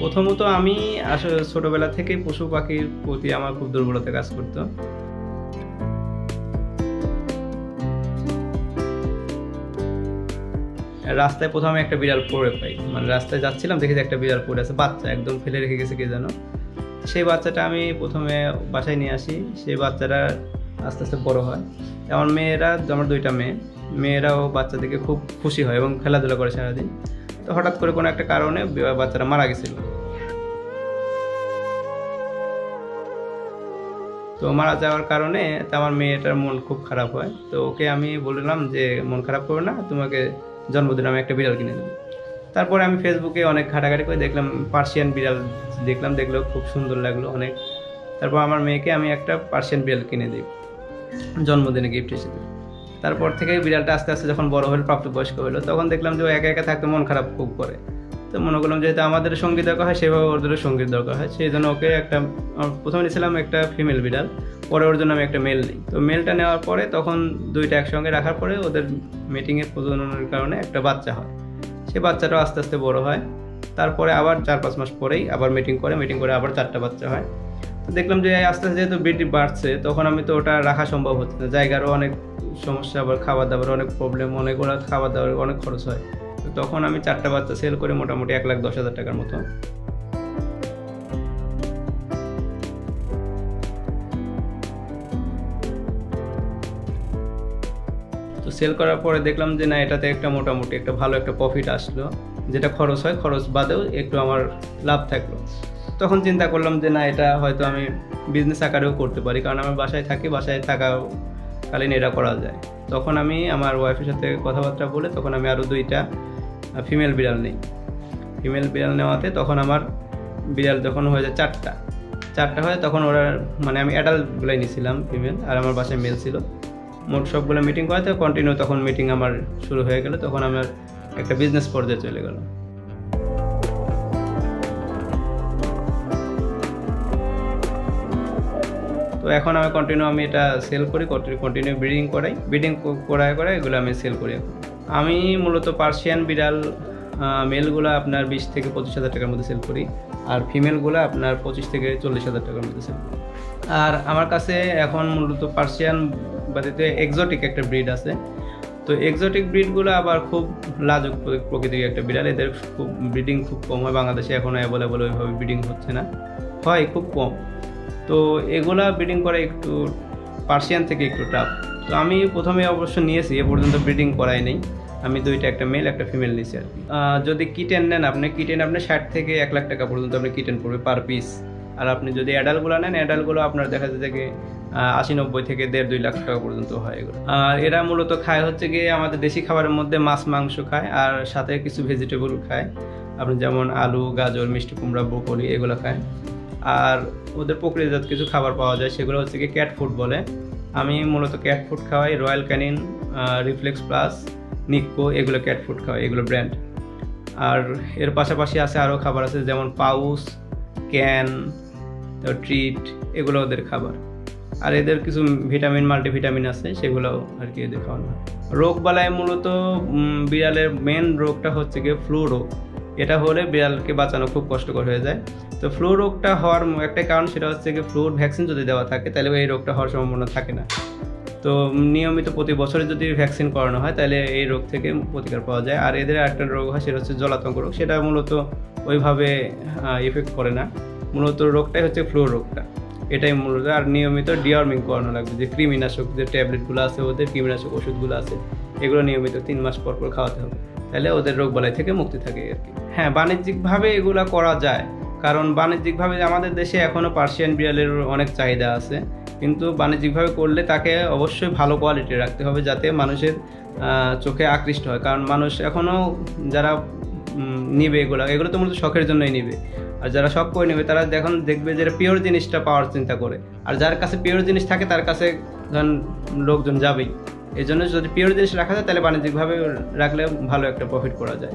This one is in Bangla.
প্রথমত আমি আসলে ছোটবেলা থেকে পশু পাখির প্রতি আমার খুব দুর্বলতা কাজ করতো। রাস্তায় প্রথমে একটা বিড়াল পড়ে পাই। মানে রাস্তায় যাচ্ছিলাম, দেখি একটা বিড়াল পড়ে আছে, বাচ্চা একদম ফেলে রেখে গেছে কে যেন সেই বাচ্চাটা আমি প্রথমে বাসায় নিয়ে আসি, সেই বাচ্চাটা আস্তে আস্তে বড় হয়। আমার মেয়েরা, আমার দুইটা মেয়ে, মেয়েরাও বাচ্চা থেকে খুব খুশি হয় এবং খেলাধুলা করে সারাদিন। তো হঠাৎ করে কোনো একটা কারণে বি- বাচ্চাটা মারা গেছিল। তো মারা যাওয়ার কারণে আমার মেয়েটার মন খুব খারাপ হয়। তো ওকে আমি বললাম যে, মন খারাপ করো না, তোমাকে জন্মদিনে আমি একটা বিড়াল কিনে দেবো। তারপরে আমি ফেসবুকে অনেক ঘাটাঘাটি করে দেখলাম পার্সিয়ান বিড়াল দেখলাম, দেখলেও খুব সুন্দর লাগল অনেক। তারপর আমার মেয়েকে আমি একটা পার্সিয়ান বিড়াল কিনে দিই, জন্মদিনে গিফট হিসেবে। তারপর থেকে বিড়ালটা আস্তে আস্তে যখন বড় হলো, প্রাপ্তবয়স্ক হলো, তখন দেখলাম যে ও একা একা থাকতে মন খারাপ খুব করে। তো মনে করলাম যেহেতু আমাদের সংগীত দরকার হয়, সেভাবে ওদেরও সংগীত দরকার হয়। সেই জন্য ওকে একটা প্রথমে নিয়েছিলাম একটা ফিমেল বিড়াল, পরে ওর জন্য আমি একটা মেল নিই। তো মেলটা নেওয়ার পরে তখন দুইটা একসঙ্গে রাখার পরে ওদের মিটিংয়ের প্রজননের কারণে একটা বাচ্চা হয়। সে বাচ্চাটাও আস্তে আস্তে বড় হয়। তারপরে আবার চার পাঁচ মাস পরেই আবার মিটিং করে মিটিং করে আবার চারটা বাচ্চা হয়। তো দেখলাম যে আস্তে আস্তে যেহেতু বেটি বাড়ছে, তখন আমি তো ওটা রাখা সম্ভব হচ্ছে না। জায়গারও অনেক সমস্যা, আবার খাবার দাবার অনেক প্রবলেম অনেক ওরা খাবার দাবার অনেক খরচ হয়। তো তখন আমি চারটা বাচ্চা সেল করে মোটামুটি এক লাখ দশ হাজার টাকার মতো। তো সেল করার পরে দেখলাম যে না, এটাতে একটা মোটামুটি একটা ভালো একটা প্রফিট আসলো। যেটা খরচ হয়, খরচ বাদেও একটু আমার লাভ থাকল। তখন চিন্তা করলাম যে না, এটা হয়তো আমি বিজনেস আকারেও করতে পারি। কারণ আমার বাসায় থাকি, বাসায় থাকা কালীন এটা করা যায়। তখন আমি আমার ওয়াইফের সাথে কথাবার্তা বলে তখন আমি আরও দুইটা ফিমেল বিড়াল নিই। ফিমেল বিড়াল নেওয়াতে তখন আমার বিড়াল যখন হয়ে যায় চারটা চারটা হয় তখন ওরা মানে আমি অ্যাডাল্টগুলাই নিয়েছিলাম ফিমেল আর আমার বাসায় মেল ছিল। মোট সবগুলো মিটিং করাতে কন্টিনিউ তখন মিটিং আমার শুরু হয়ে গেল, তখন আমার একটা বিজনেস পর্যায়ে চলে গেল। তো এখন আমি কন্টিনিউ আমি এটা সেল করি কন্টিনিউ ব্রিডিং করাই। ব্রিডিং করায় করে এগুলো আমি সেল করি আমি মূলত পার্সিয়ান বিড়াল মেলগুলো আপনার বিশ থেকে পঁচিশ হাজার টাকার মধ্যে সেল করি আর ফিমেলগুলো আপনার পঁচিশ থেকে চল্লিশ হাজার টাকার মধ্যে সেল করি। আর আমার কাছে এখন মূলত পার্সিয়ান বাদিতে এক্সোটিক একটা ব্রিড আছে। তো এক্সোটিক ব্রিডগুলো আবার খুব লাজুক প্র- প্রকৃতির একটা বিড়াল। এদের খুব ব্রিডিং খুব কম হয়। বাংলাদেশে এখনও অ্যাভেলেবল ওইভাবে ব্রিডিং হচ্ছে না। হয় খুব কম। তো এগুলা ব্রিডিং করা একটু পার্সিয়ান থেকে একটু টাফ তো আমি প্রথমে অবশ্য নিয়েছি, এ পর্যন্ত ব্রিডিং করাই নেই। আমি দুইটা, একটা মেল একটা ফিমেল নিয়েছি আর যদি কিটেন নেন আপনি কিটেন আপনি ষাট থেকে এক লাখ টাকা পর্যন্ত আপনি কিটেন পড়বে পার পিস আর আপনি যদি অ্যাডালগুলো নেন অ্যাডালগুলো আপনার দেখা যায় যে আশি, নব্বই থেকে দেড়, দুই লাখ টাকা পর্যন্ত হয় এগুলো। আর এরা মূলত খায় হচ্ছে গিয়ে আমাদের দেশি খাবারের মধ্যে মাছ, মাংস খায়, আর সাথে কিছু ভেজিটেবল খায়। আপনি যেমন আলু, গাজর, মিষ্টি কুমড়া, ব্রোকলি এগুলো খায়। আর ওদের প্রক্রিয়াজাত কিছু খাবার পাওয়া যায়, সেগুলো হচ্ছে কি ক্যাট ফুড বলে। আমি মূলত ক্যাট ফুড খাওয়াই Royal Canin reflex plus Nicco এগুলো ক্যাট ফুড খাওয়াই, এগুলো ব্র্যান্ড আর এর পাশাপাশি আছে আরও খাবার আছে, যেমন পাউস, ক্যান ট্রিট এগুলো ওদের খাবার। আর এদের কিছু ভিটামিন, মাল্টিভিটামিন আছে, সেগুলো আর কি এদের খাওয়ানো রোগ বালায় মূলত বিড়ালের মেন রোগটা হচ্ছে গিয়ে ফ্লু রোগ। এটা হলে বিড়ালকে বাঁচানো খুব কষ্টকর হয়ে যায়। তো ফ্লু রোগটা হওয়ার একটাই কারণ সেটা হচ্ছে কি ফ্লুর ভ্যাকসিন যদি দেওয়া থাকে, তাহলে এই রোগটা হওয়ার সম্ভাবনা থাকে না। তো নিয়মিত প্রতি বছরে যদি ভ্যাকসিন করানো হয়, তাহলে এই রোগ থেকে প্রতিকার পাওয়া যায়। আর এদের একটা রোগ হয়, সেটা হচ্ছে জলাতঙ্ক রোগ। সেটা মূলত ওইভাবে ইফেক্ট করে না। মূলত রোগটাই হচ্ছে ফ্লু রোগটা। এটাই মূলত। আর নিয়মিত ডিওয়ার্মিং করানো লাগবে। যে কৃমিনাশক যে ট্যাবলেটগুলো আছে, ওদের কৃমিনাশক ওষুধগুলো আছে, এগুলো নিয়মিত তিন মাস পর পর খাওয়াতে হবে। তাহলে ওদের রোগ বালাই থেকে মুক্তি থাকে আর কি। হ্যাঁ বাণিজ্যিকভাবে এগুলো করা যায়। কারণ বাণিজ্যিকভাবে আমাদের দেশে এখনও পার্সিয়ান বিড়ালের অনেক চাহিদা আছে। কিন্তু বাণিজ্যিকভাবে করলে তাকে অবশ্যই ভালো কোয়ালিটি রাখতে হবে যাতে মানুষের চোখে আকৃষ্ট হয়। কারণ মানুষ এখনও যারা নিবে এগুলো এগুলো তো মূলত শখের জন্যই নিবে। আর যারা শখ করে নেবে, তারা যখন দেখবে যে পিওর জিনিসটা পাওয়ার চিন্তা করে। আর যার কাছে পিওর জিনিস থাকে, তার কাছে ধরেন লোকজন যাবেই। এই জন্য যদি পিওর জিনিস রাখা যায়, তাহলে বাণিজ্যিকভাবে রাখলে ভালো একটা প্রফিট করা যায়।